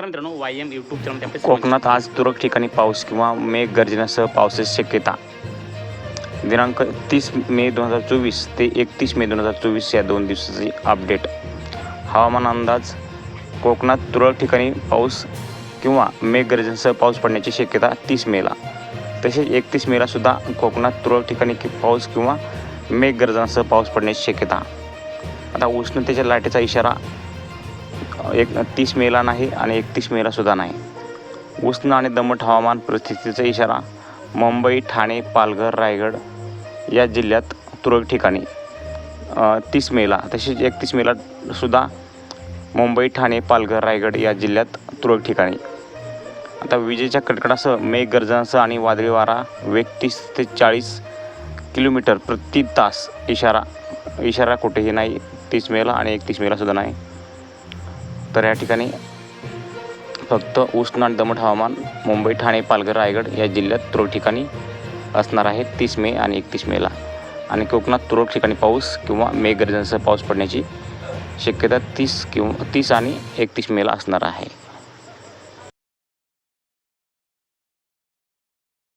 नमस्कार मित्रांनो Y M YouTube channel आपले कोकणात आज तुरळक ठिकाणी पाऊस किंवा मेघ गर्जनेसह पावसाची शक्यता. दिनांक तीस मे दोन हजार चोवीस ते एकतीस मे दोन हजार चोवीस या दोन दिवसाची अपडेट हवामान अंदाज कोकणात तुरळक ठिकाणी पाऊस किंवा मेघ गर्जनेसह पाऊस पडण्याची शक्यता तीस मेला तसेच एकतीस मेला सुद्धा कोकणात तुरळक ठिकाणी पाऊस किंवा मेघ गर्जनासह पाऊस पडण्याची शक्यता. आता उष्णतेच्या लाटेचा इशारा एक तीस मेला नाही आणि एकतीस मेलासुद्धा नाही. उष्ण आणि दमट हवामान परिस्थितीचा इशारा मुंबई ठाणे पालघर रायगड या जिल्ह्यात तुरळक ठिकाणी तीस मेला तसेच एकतीस मेलासुद्धा मुंबई ठाणे पालघर रायगड या जिल्ह्यात तुरळक ठिकाणी. आता विजेच्या कडकडासह मेघ गर्जनासह आणि वादळी वारा वेग तीस ते चाळीस किलोमीटर प्रति तास इशारा इशारा कुठेही नाही तीस मेला आणि एकतीस मेलासुद्धा नाही. तर या ठिकाणी फक्त उष्ण आणि दमट हवामान मुंबई ठाणे पालघर रायगड या जिल्ह्यात तुरळक ठिकाणी असणार आहे. तीस मे आणि एकतीस मेला आणि कोकणात तुरळक ठिकाणी पाऊस किंवा मेघगर्जनेसह पाऊस पडण्याची शक्यता तीस किंवा तीस आणि एकतीस मेला असणार आहे.